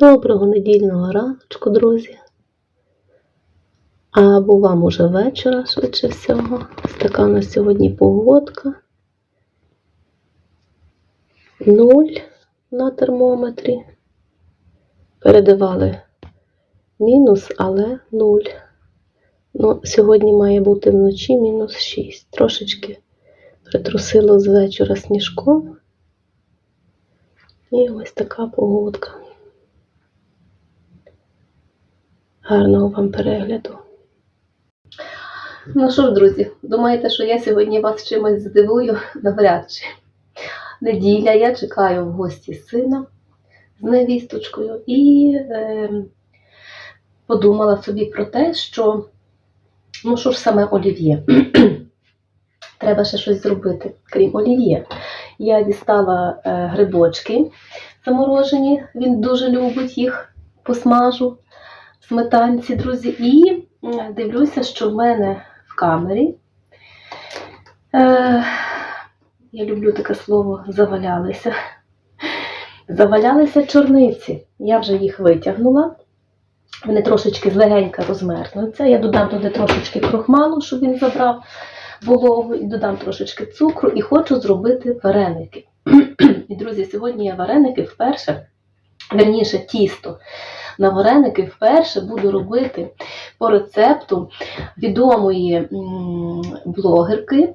Доброго недільного раночку, друзі. Або вам уже вечора, швидше всього. Така у нас сьогодні погодка. Нуль на термометрі. Передавали мінус, але нуль. Ну, сьогодні має бути вночі мінус 6. Трошечки притрусило з вечора сніжком. І ось така погодка. Гарного вам перегляду. Ну що ж, друзі, думаєте, що я сьогодні вас чимось здивую? Навряд чи. Неділя, я чекаю в гості сина з невісточкою і е, подумала собі про те, що ну що ж саме олів'є. Треба ще щось зробити, крім олів'є. Я дістала е, грибочки заморожені, він дуже любить їх, посмажу сметанці, друзі. І дивлюся, що в мене в камері. Е, я люблю таке слово завалялися. Завалялися чорниці. Я вже їх витягнула. Вони трошечки злегенька розмерзнуться. Я додам туди трошечки крохмалу, щоб він забрав вологу, і додам трошечки цукру і хочу зробити вареники. І, друзі, сьогодні я вареники вперше, верніше тісто. На вареники вперше буду робити по рецепту відомої блогерки,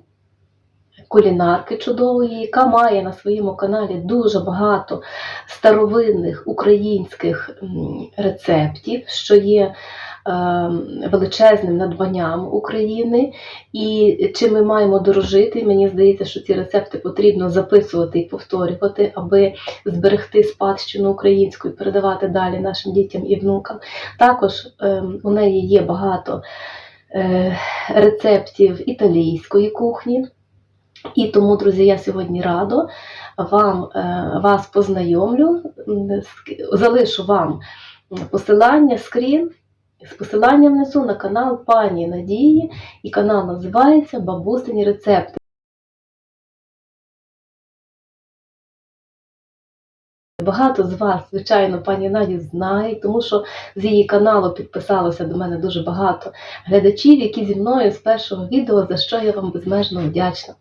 кулінарки чудової, яка має на своєму каналі дуже багато старовинних українських рецептів, що є величезним надбанням України. І чим ми маємо дорожити, мені здається, що ці рецепти потрібно записувати і повторювати, аби зберегти спадщину українську і передавати далі нашим дітям і внукам. Також ем, у неї є багато е, рецептів італійської кухні. І тому, друзі, я сьогодні радо вам, е, вас познайомлю, залишу вам посилання, скрін з посиланням внизу на канал пані Надії, і канал називається Бабусині рецепти. Багато з вас, звичайно, пані Наді знає, тому що з її каналу підписалося до мене дуже багато глядачів, які зі мною з першого відео, за що я вам безмежно вдячна.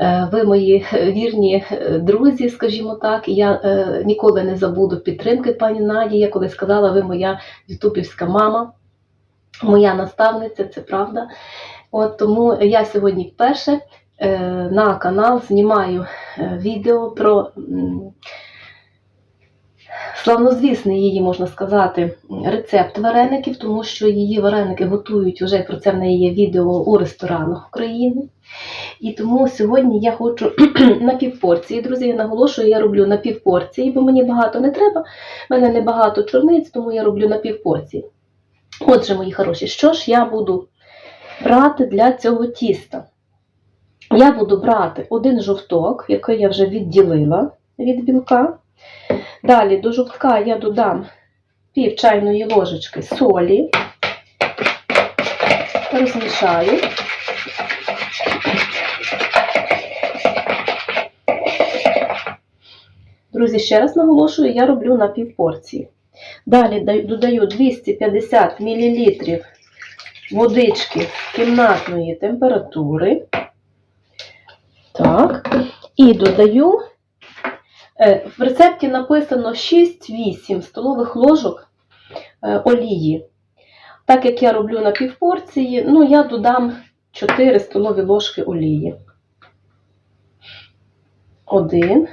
Е, Ви мої вірні е, друзі, скажімо так, я е, ніколи не забуду підтримки пані Наді. Я коли сказала, ви моя ютубівська мама, моя наставниця, це правда. От тому я сьогодні вперше на канал знімаю відео про славнозвісний її, можна сказати, рецепт вареників, тому що її вареники готують вже про це в неї є відео у ресторанах України. І тому сьогодні я хочу на півпорції. Друзі, я наголошую, я роблю на півпорції, бо мені багато не треба. У мене не багато чорниць, тому я роблю на півпорції. Отже, мої хороші, що ж я буду брати для цього тіста? Я буду брати один жовток, який я вже відділила від білка. Далі до жовтка я додам пів чайної ложечки солі, розмішаю. Друзі, ще раз наголошую, я роблю на півпорції. Далі додаю 250 мл водички кімнатної температури. Так. І додаю В рецепті написано 6-8 столових ложок е, олії. Так як я роблю на півпорції, ну я додам 4 столові ложки олії. Один,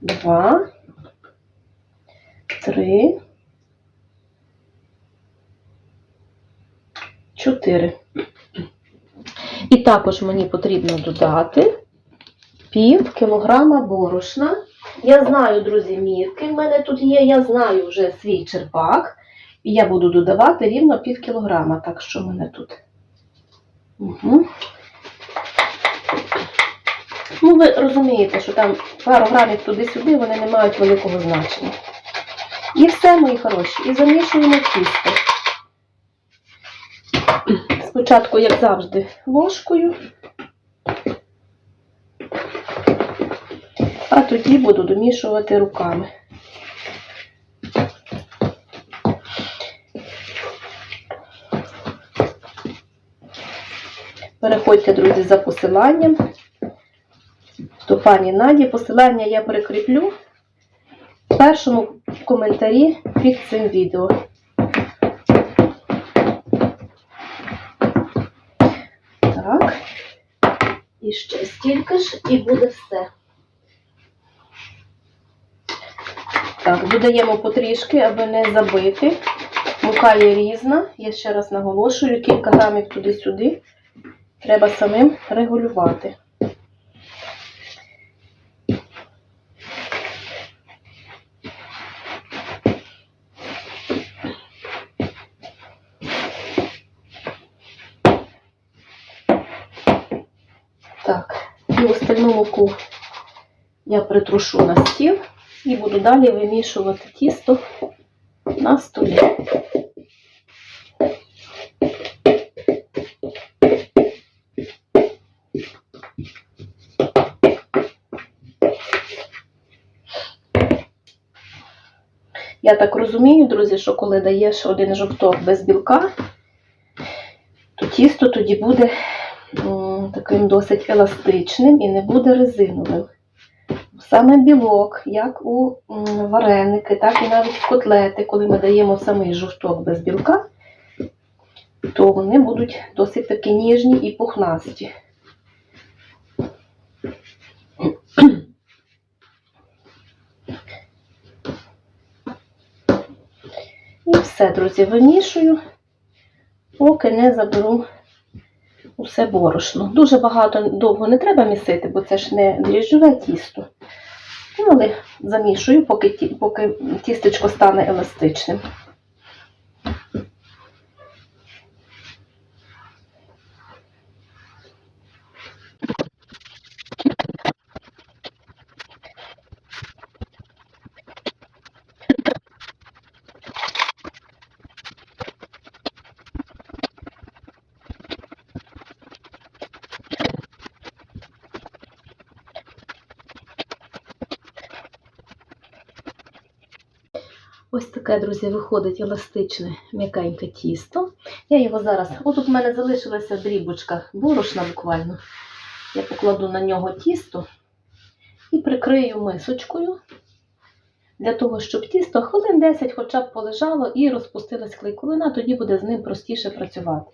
два, три, чотири. І також мені потрібно додати пів кілограма борошна. Я знаю, друзі, мірки в мене тут є, я знаю вже свій черпак. І я буду додавати рівно пів кілограма. Так що в мене тут. Угу. Ну, ви розумієте, що там пару грамів туди-сюди, вони не мають великого значення. І все, мої хороші. І замішуємо тісто. Спочатку, як завжди, ложкою. а тоді буду домішувати руками. Переходьте, друзі, за посиланням до пані Наді. Посилання я прикріплю в першому коментарі під цим відео. Так, і ще стільки ж, і буде все. Так, додаємо потрішки, аби не забити. Мука є різна. Я ще раз наголошую, кілька грамів туди-сюди. Треба самим регулювати. Так, і остальну муку я притрушу на стіл і буду далі вимішувати тісто на столі. Я так розумію, друзі, що коли даєш один жовток без білка, то тісто тоді буде таким досить еластичним і не буде резиновим. Саме білок, як у вареники, так і навіть в котлети, коли ми даємо самий жовток без білка, то вони будуть досить таки ніжні і пухнасті. І все, друзі, вимішую, поки не заберу усе борошно. Дуже багато довго не треба місити, бо це ж не дріжджове тісто. Але замішую, поки, поки тістечко стане еластичним. Ось таке, друзі, виходить еластичне м'якеньке тісто. Я його зараз. Отут в мене залишилася дрібочка борошна буквально. Я покладу на нього тісто і прикрию мисочкою для того, щоб тісто хвилин 10 хоча б полежало і розпустилась клейковина, тоді буде з ним простіше працювати.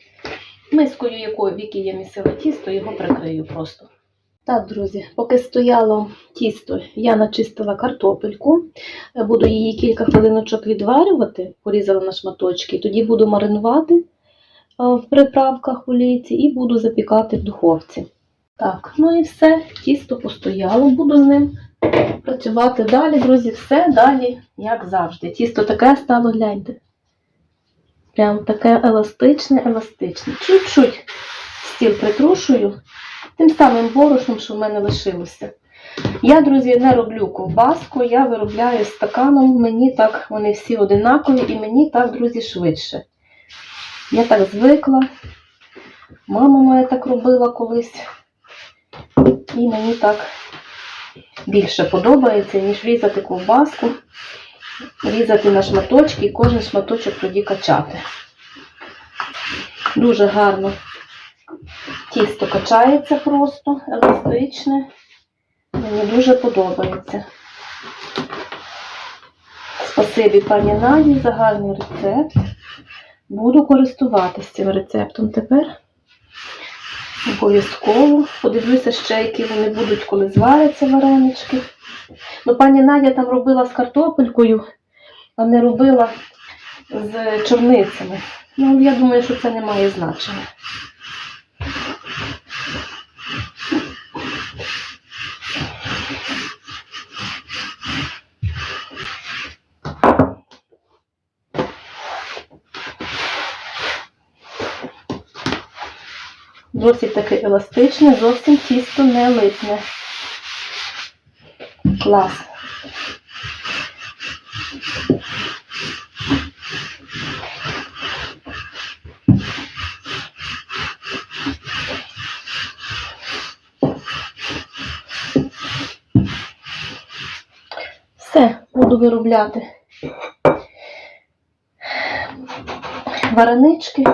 Мискою, в якій я місила тісто, його прикрию просто. Так, друзі, поки стояло тісто, я начистила картопельку. Буду її кілька хвилиночок відварювати, порізала на шматочки, тоді буду маринувати е, в приправках у лійці і буду запікати в духовці. Так, ну і все, тісто постояло, буду з ним працювати далі, друзі, все далі, як завжди. Тісто таке стало, гляньте. Прям таке еластичне, еластичне. Чуть-чуть стіл притрушую тим самим борошном, що в мене лишилося. Я, друзі, не роблю ковбаску, я виробляю стаканом, мені так, вони всі одинакові, і мені так, друзі, швидше. Я так звикла. Мама моя так робила колись. І мені так більше подобається, ніж різати ковбаску, різати на шматочки і кожен шматочок тоді качати. Дуже гарно тісто качається просто, еластичне. Мені дуже подобається. Спасибі пані Наді за гарний рецепт. Буду користуватися цим рецептом тепер. Обов'язково. Подивлюся ще, які вони будуть, коли зваряться варенички. Ну, пані Надя там робила з картопелькою, а не робила з чорницями. Ну, я думаю, що це не має значення. Досить таки еластичне, зовсім тісто не липне. Клас. Все, буду виробляти варенички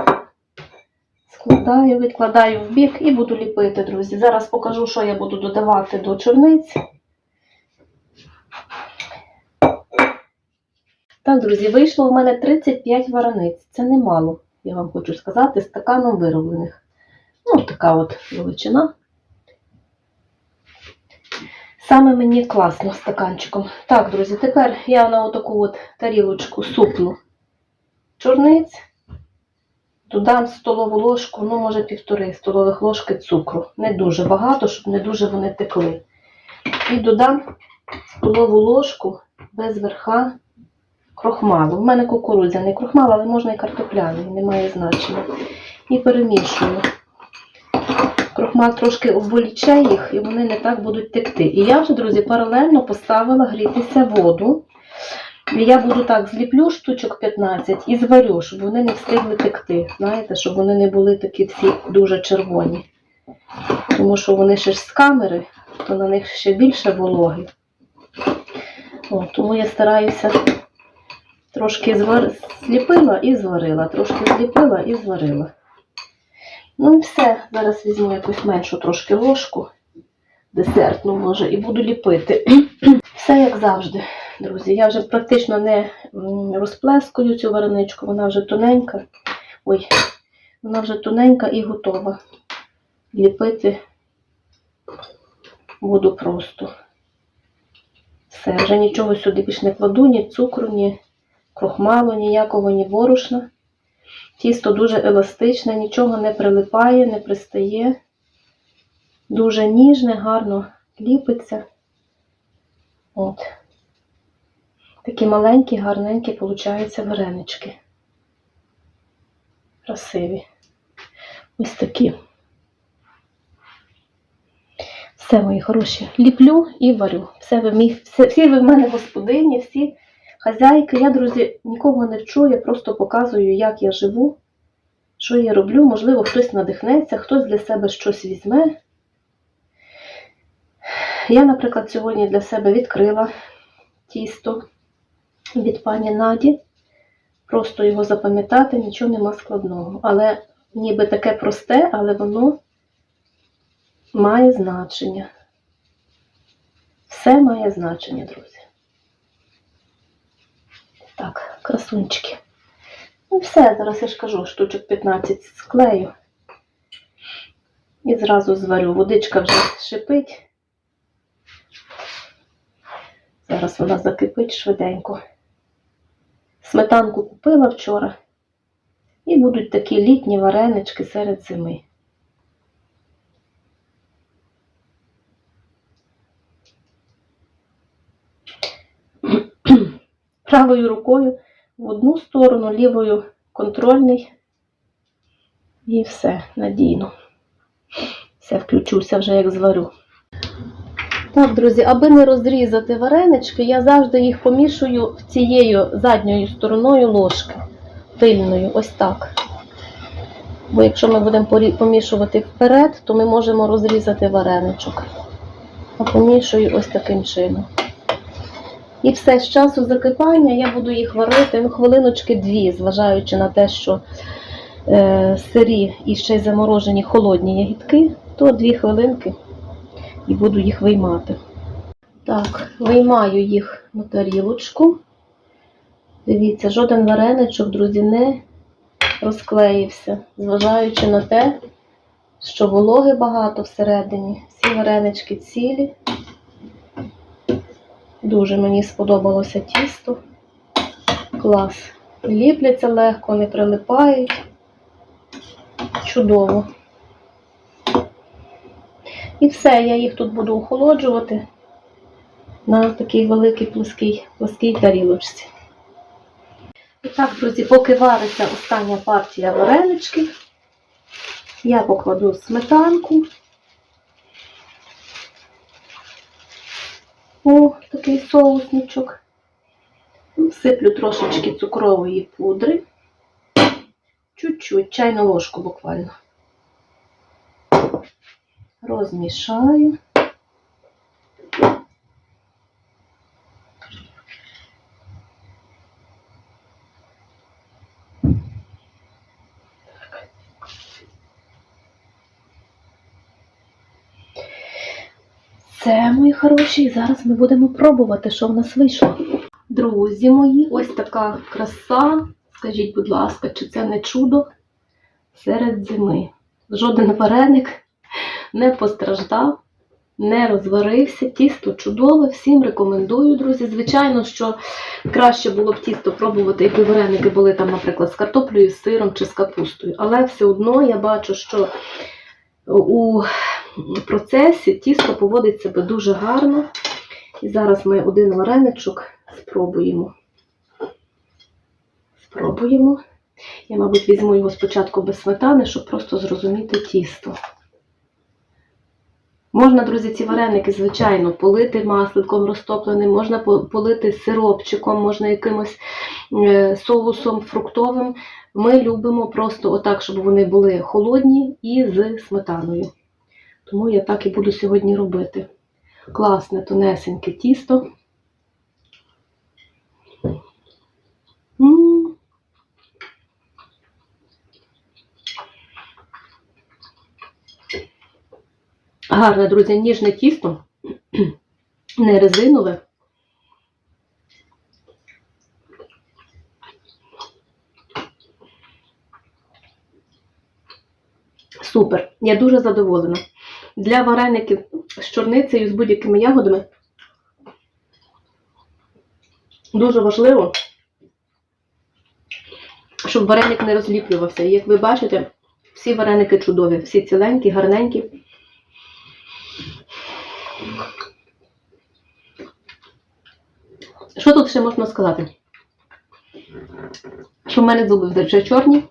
складаю, відкладаю в бік і буду ліпити, друзі. Зараз покажу, що я буду додавати до чорниць. Так, друзі, вийшло у мене 35 варениць. Це немало, я вам хочу сказати, стаканом вироблених. Ну, така от величина. Саме мені класно стаканчиком. Так, друзі, тепер я на отаку от тарілочку супну чорниць. Додам столову ложку, ну, може, півтори столових ложки цукру. Не дуже багато, щоб не дуже вони текли. І додам столову ложку без верха крохмалу. У мене кукурудзяний крохмал, але можна і картопляний, немає значення. І перемішую. Крохмал трошки обволіче їх, і вони не так будуть текти. І я вже, друзі, паралельно поставила грітися воду. І я буду так зліплю штучок 15 і зварю, щоб вони не встигли текти. Знаєте, щоб вони не були такі всі дуже червоні. Тому що вони ще ж з камери, то на них ще більше вологи. О, тому я стараюся трошки звар... зліпила і зварила, трошки зліпила і зварила. Ну і все. Зараз візьму якусь меншу трошки ложку, десертну може, і буду ліпити. Все як завжди, друзі. Я вже практично не розплескую цю вареничку, вона вже тоненька. Ой, вона вже тоненька і готова. Ліпити буду просто. Все, вже нічого сюди більш не кладу, ні цукру, ні крохмалу, ніякого, ні борошна. Тісто дуже еластичне, нічого не прилипає, не пристає. Дуже ніжне, гарно ліпиться. От. Такі маленькі, гарненькі, получаються варенички. Красиві. Ось такі. Все, мої хороші. Ліплю і варю. Все ви, мій, все, всі ви в мене господині, всі хазяйки. Я, друзі, нікого не вчу, я просто показую, як я живу, що я роблю. Можливо, хтось надихнеться, хтось для себе щось візьме. Я, наприклад, сьогодні для себе відкрила тісто від пані Наді. Просто його запам'ятати, нічого нема складного. Але ніби таке просте, але воно має значення. Все має значення, друзі. Так, красунчики. Ну все, зараз я ж кажу, штучок 15 склею. І зразу зварю. Водичка вже шипить. Зараз вона закипить швиденько. Сметанку купила вчора. І будуть такі літні варенички серед зими. Правою рукою в одну сторону, лівою контрольний. І все, надійно. Все, включуся вже як зварю. Так, друзі, аби не розрізати варенички, я завжди їх помішую цією задньою стороною ложки. Тильною, ось так. Бо якщо ми будемо помішувати вперед, то ми можемо розрізати вареничок. А помішую ось таким чином. І все з часу закипання я буду їх варити ну, хвилиночки дві, зважаючи на те, що е, сирі і ще й заморожені холодні ягідки, то дві хвилинки і буду їх виймати. Так, виймаю їх на тарілочку. Дивіться, жоден вареничок, друзі, не розклеївся, зважаючи на те, що вологи багато всередині. Всі варенички цілі. Дуже мені сподобалося тісто. Клас. Ліпляться легко, не прилипають. Чудово. І все, я їх тут буду охолоджувати на такій великій плоскій, плоскій тарілочці. І так, друзі, поки вариться остання партія вареничків, я покладу сметанку. О, такий соусничок. Всиплю трошечки цукрової пудри. Чуть-чуть, чайну ложку буквально. Розмішаю. Все, мої хороші, і зараз ми будемо пробувати, що в нас вийшло. Друзі мої, ось така краса. Скажіть, будь ласка, чи це не чудо серед зими? Жоден вареник не постраждав, не розварився. Тісто чудове, всім рекомендую, друзі. Звичайно, що краще було б тісто пробувати, якби вареники були там, наприклад, з картоплею, з сиром чи з капустою. Але все одно я бачу, що у процесі тісто поводить себе дуже гарно. І зараз ми один вареничок спробуємо. Спробуємо. Я, мабуть, візьму його спочатку без сметани, щоб просто зрозуміти тісто. Можна, друзі, ці вареники, звичайно, полити масликом розтопленим, можна полити сиропчиком, можна якимось е, соусом фруктовим. Ми любимо просто отак, щоб вони були холодні і з сметаною. Тому я так і буду сьогодні робити. Класне, тонесеньке тісто. Гарне, друзі, ніжне тісто, не резинове. Супер, я дуже задоволена. Для вареників з чорницею, з будь-якими ягодами дуже важливо, щоб вареник не розліплювався. І як ви бачите, всі вареники чудові, всі ціленькі, гарненькі. Що тут ще можна сказати? Що в мене зуби вже чорні,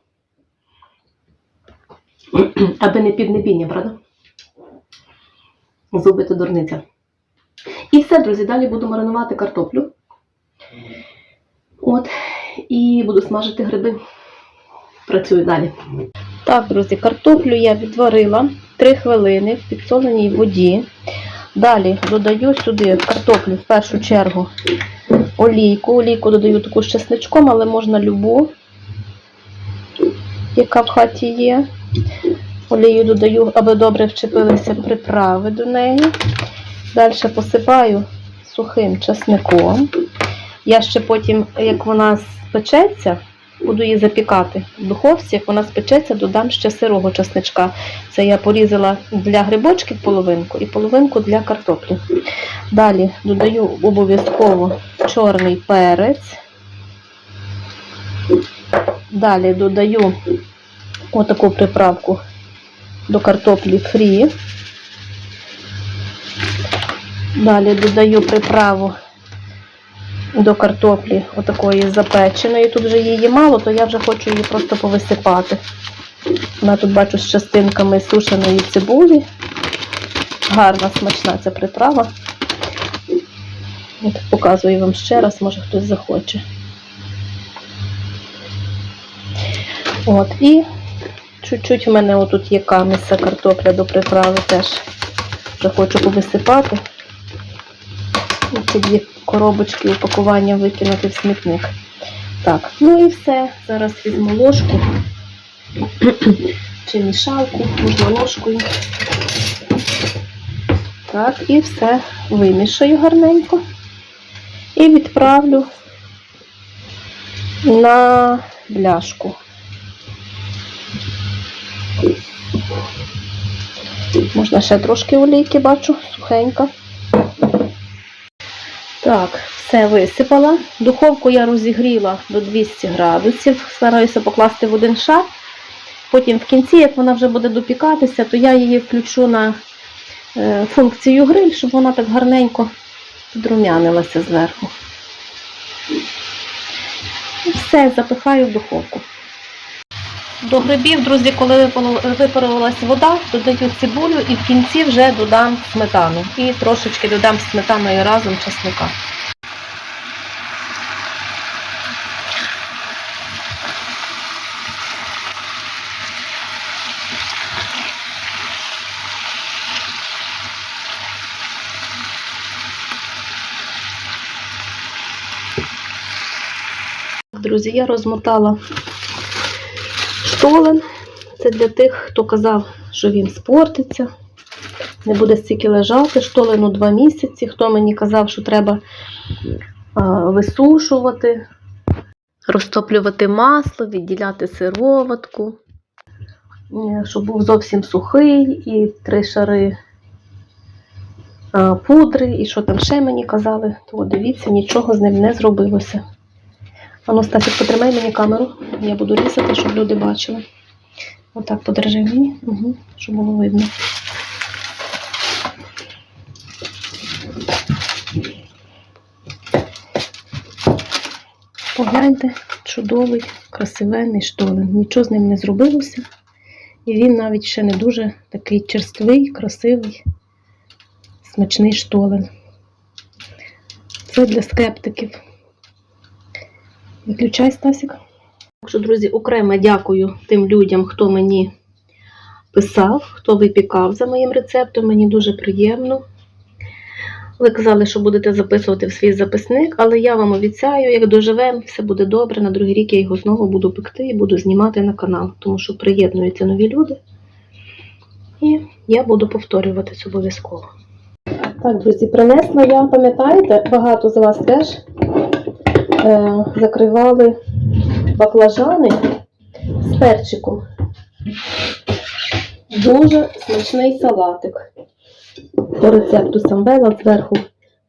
аби не піднебіння, правда? Зуби то дурниця. І все, друзі, далі буду маринувати картоплю. От, і буду смажити гриби. Працюю далі. Так, друзі, картоплю я відварила 3 хвилини в підсоленій воді. Далі додаю сюди картоплю в першу чергу олійку. Олійку додаю таку з чесничком, але можна любу, яка в хаті є. Олію додаю, аби добре вчепилися приправи до неї. Далі посипаю сухим часником. Я ще потім, як вона спечеться, буду її запікати в духовці, як вона спечеться, додам ще сирого часничка. Це я порізала для грибочків половинку і половинку для картоплі. Далі додаю обов'язково чорний перець. Далі додаю отаку приправку до картоплі фрі. Далі додаю приправу до картоплі отакої запеченої. Тут вже її мало, то я вже хочу її просто повисипати. Вона тут бачу з частинками сушеної цибулі. Гарна, смачна ця приправа. От показую вам ще раз, може хтось захоче. От, і чуть-чуть в мене отут є каміса картопля до приправи теж. Вже хочу повисипати. Ці дві коробочки упакування викинути в смітник. Так, ну і все. Зараз візьму ложку чи мішалку, можна ложкою. Так, і все вимішаю гарненько. І відправлю на бляшку. Можна ще трошки олійки, бачу, сухенька. Так, все висипала. Духовку я розігріла до 200 градусів. Стараюся покласти в один шар. Потім в кінці, як вона вже буде допікатися, то я її включу на е, функцію гриль, щоб вона так гарненько підрумянилася зверху. І все, запихаю в духовку. До грибів, друзі, коли випарувалась вода, додаю цибулю і в кінці вже додам сметану. І трошечки додам сметаною разом чесника. Друзі, я розмотала штолен. Це для тих, хто казав, що він спортиться. не буде стільки лежати, штолину два місяці. Хто мені казав, що треба висушувати, розтоплювати масло, відділяти сироватку, щоб був зовсім сухий, і три шари пудри, і що там ще мені казали, то дивіться, нічого з ним не зробилося. Ану, Стасик, потримай мені камеру, я буду різати, щоб люди бачили. Отак подержи мені, угу, щоб було видно. Погляньте, чудовий, красивенний штолен. Нічого з ним не зробилося. І він навіть ще не дуже такий черствий, красивий, смачний штолен. Це для скептиків. Виключай, Стасік. Так що, друзі, окремо дякую тим людям, хто мені писав, хто випікав за моїм рецептом. Мені дуже приємно. Ви казали, що будете записувати в свій записник, але я вам обіцяю, як доживемо, все буде добре. На другий рік я його знову буду пекти і буду знімати на канал, тому що приєднуються нові люди. І я буду повторювати це обов'язково. Так, друзі, принесла я, пам'ятаєте, багато з вас теж закривали баклажани з перчиком. Дуже смачний салатик. По рецепту самбела зверху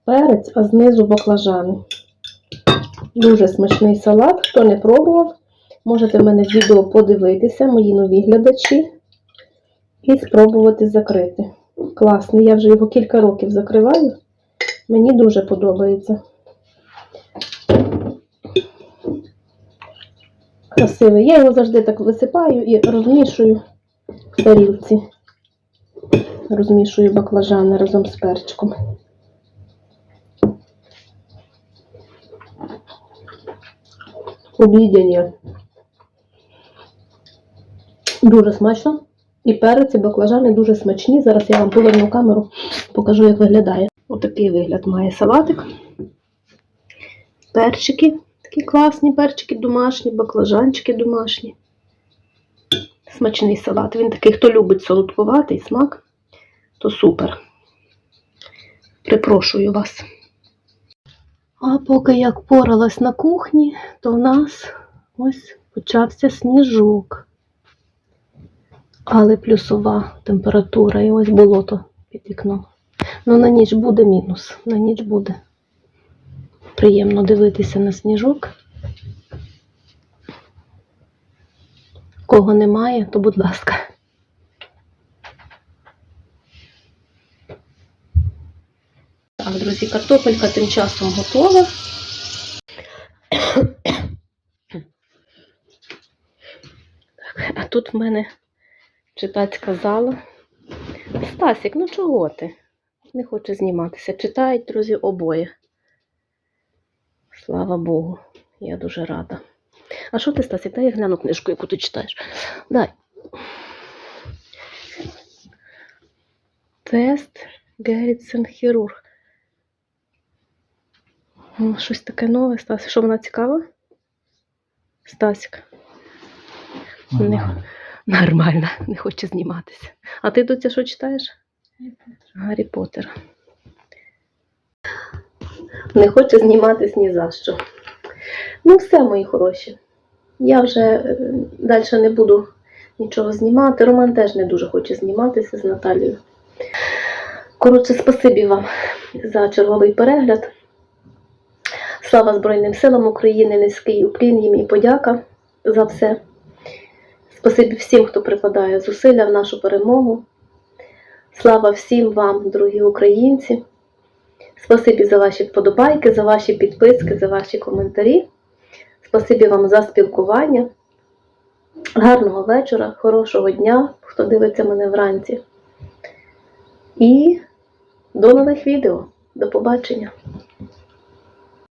перець, а знизу баклажани. Дуже смачний салат. Хто не пробував, можете в мене в відео подивитися, мої нові глядачі, і спробувати закрити. Класний, я вже його кілька років закриваю. Мені дуже подобається. Красивий. Я його завжди так висипаю і розмішую в тарілці. Розмішую баклажани разом з перчиком. Обідяння. Дуже смачно. І перець, і баклажани дуже смачні. Зараз я вам поверну камеру, покажу, як виглядає. Отакий вигляд має салатик. Перчики. Такі класні перчики домашні, баклажанчики домашні. Смачний салат. Він такий, хто любить солодкуватий смак, то супер. Припрошую вас. А поки я поралась на кухні, то в нас ось почався сніжок. Але плюсова температура і ось болото під вікном. Ну на ніч буде мінус. На ніч буде. Приємно дивитися на сніжок. Кого немає, то будь ласка. Так, друзі, картопелька тим часом готова. А тут в мене читацька зала. Стасік, ну чого ти? Не хоче зніматися. Читають, друзі, обоє. Слава Богу, я дуже рада. А що ти, Стасік, дай я гляну книжку, яку ти читаєш. Дай. Тест Геррітсен хірург. Щось таке нове, Стасік. Що вона цікава? Стасік. Не... Нормально, не хоче зніматися. А ти доця що читаєш? Гаррі Поттер. Не хоче зніматись ні за що. Ну, все, мої хороші. Я вже далі не буду нічого знімати. Роман теж не дуже хоче зніматися з Наталією. Коротше, спасибі вам за черговий перегляд. Слава Збройним силам України, низький уклін їм і подяка за все. Спасибі всім, хто прикладає зусилля в нашу перемогу. Слава всім вам, дорогі українці. Спасибі за ваші вподобайки, за ваші підписки, за ваші коментарі. Спасибі вам за спілкування. Гарного вечора, хорошого дня, хто дивиться мене вранці. І до нових відео. До побачення!